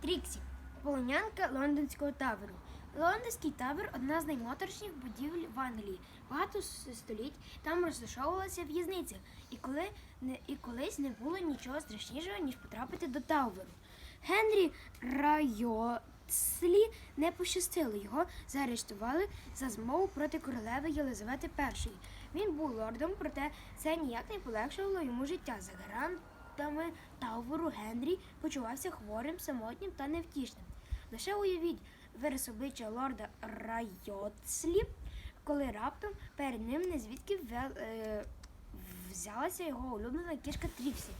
Тріксі полонянка лондонського табору. Лондонський табір одна з наймоторших будівель в Англії. Багато століть там розташовувалася в'язниця, і, коли і колись не було нічого страшнішого, ніж потрапити до табору. Генрі Райоцлі не пощастило. Його заарештували за змову проти королеви Єлизавети І. Він був лордом, проте це ніяк не полегшувало йому життя. За гарантами табору Генрі почувався хворим, самотнім та невтішним. Лише уявіть вираз обличчя лорда Райоцлі, коли раптом перед ним незвідки е, взялася його улюблена кішка Тріксі.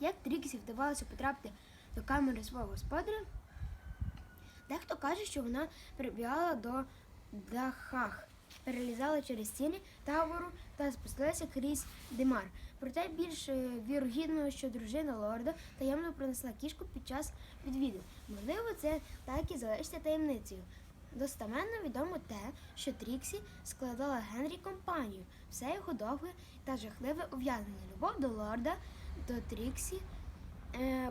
Як Тріксі вдавалося потрапити до камери свого господаря, дехто каже, що вона прибігала до дахах, перелізала через стіни табору та спустилася крізь димар. Проте більш е, вірогідно, що дружина лорда таємно принесла кішку під час відвідин. Можливо, це так і залишиться таємницею. Достаменно відомо те, що Тріксі складала Генрі компанію, все його довге та жахливе ув'язнення. Любов до лорда, до Тріксі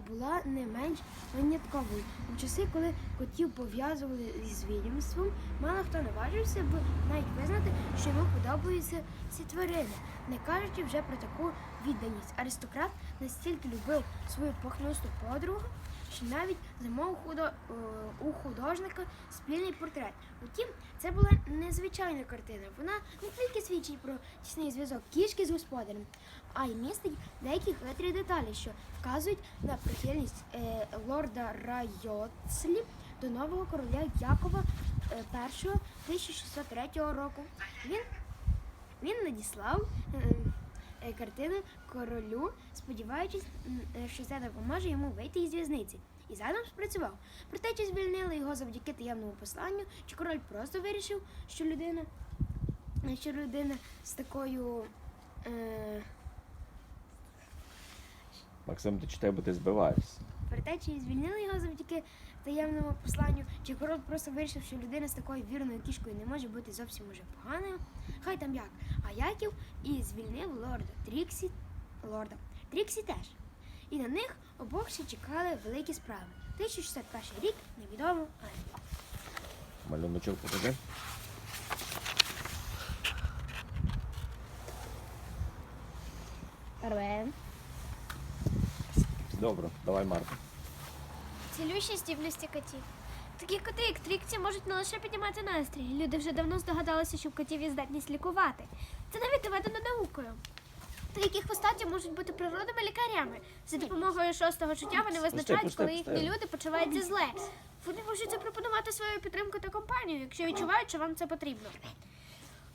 була не менш винятковою. У часи, коли котів пов'язували з відьмством, мало хто наважився б навіть визнати, що йому подобаються ці тварини, не кажучи вже про таку відданість. Аристократ настільки любив свою похнусту подругу, що навіть худо, е, у художника спільний портрет. Утім, це була незвичайна картина. Вона не тільки свідчить про тісний зв'язок кішки з господарем, а й містить деякі хитрі деталі, що вказують на прихильність е, лорда Райоцлі до нового короля Якова е, I 1603 року. Він, він надіслав е, е, картину королю, сподіваючись, е, що це допоможе йому вийти із в'язниці. І задум спрацював. Проте чи звільнили його завдяки таємному посланню, чи король просто вирішив, що людина, що людина з такою. Е, Максим, ти читай, бо ти збиваєшся. Проте, чи звільнили його завдяки таємному посланню, чи король просто вирішив, що людина з такою вірною кішкою не може бути зовсім уже поганою. Хай там як. А Яків і звільнив лорда Тріксі, лорда Тріксі теж. І на них обох ще чекали великі справи. 1601 рік невідомо Англія. Малюночок покажи. Рвем. Добре, давай Марко. Цілющі стіблісті котів. Такі коти, як Тріксі, можуть не лише піднімати настрій. Люди вже давно здогадалися, що в котів є здатність лікувати. Це навіть доведено наукою. Такі хвостаті можуть бути природними лікарями. За допомогою шостого чуття вони визначають, коли їхні люди почуваються зле. Вони можуть запропонувати свою підтримку та компанію, якщо відчувають, що вам це потрібно.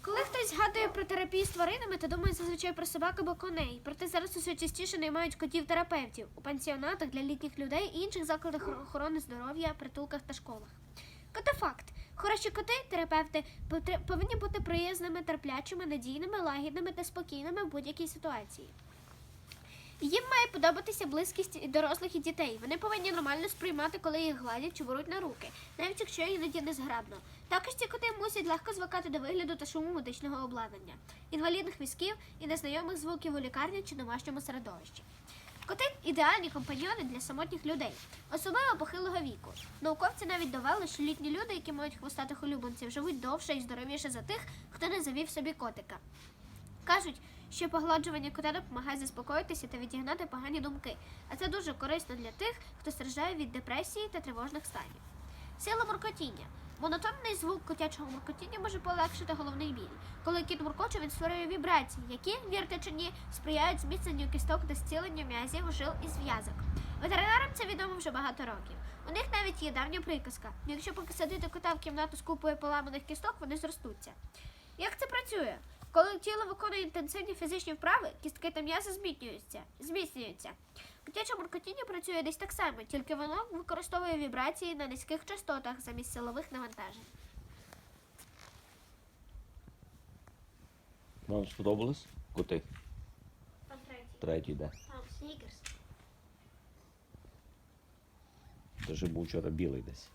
Коли хтось згадує про терапію з тваринами, то думає зазвичай про собак або коней. Проте зараз усе частіше наймають котів-терапевтів у пансіонатах для літніх людей і інших закладах охорони здоров'я, притулках та школах. Котофакт. Хороші коти, терапевти, повинні бути приязними, терплячими, надійними, лагідними та спокійними в будь-якій ситуації. Їм має подобатися близькість дорослих і дітей. Вони повинні нормально сприймати, коли їх гладять чи беруть на руки, навіть якщо іноді незграбно. Також ці коти мусять легко звикати до вигляду та шуму медичного обладнання, інвалідних візків і незнайомих звуків у лікарні чи домашньому середовищі. Коти ідеальні компаньйони для самотніх людей, особливо похилого віку. Науковці навіть довели, що літні люди, які мають хвостатих улюбленців, живуть довше і здоровіше за тих, хто не завів собі котика. Кажуть, що погладжування кота допомагає заспокоїтися та відігнати погані думки, а це дуже корисно для тих, хто страждає від депресії та тривожних станів. Сила муркотіння. Монотонний звук котячого муркотіння може полегшити головний біль. Коли кіт муркоче, він створює вібрації, які, вірте чи ні, сприяють зміцненню кісток та зціленню м'язів, жил і зв'язок. Ветеринарам це відомо вже багато років. У них навіть є давня приказка. Якщо посадити кота в кімнату з купою поламаних кісток, вони зростуться. Як це працює? Коли тіло виконує інтенсивні фізичні вправи, кістки та м'язи зміцнюються. зміцнюються. Котяче муркотіння працює десь так само, тільки воно використовує вібрації на низьких частотах замість силових навантажень. Вам сподобалось? Коти. Там третій. Третій де. Там снікерс. Даже був вчора білий десь.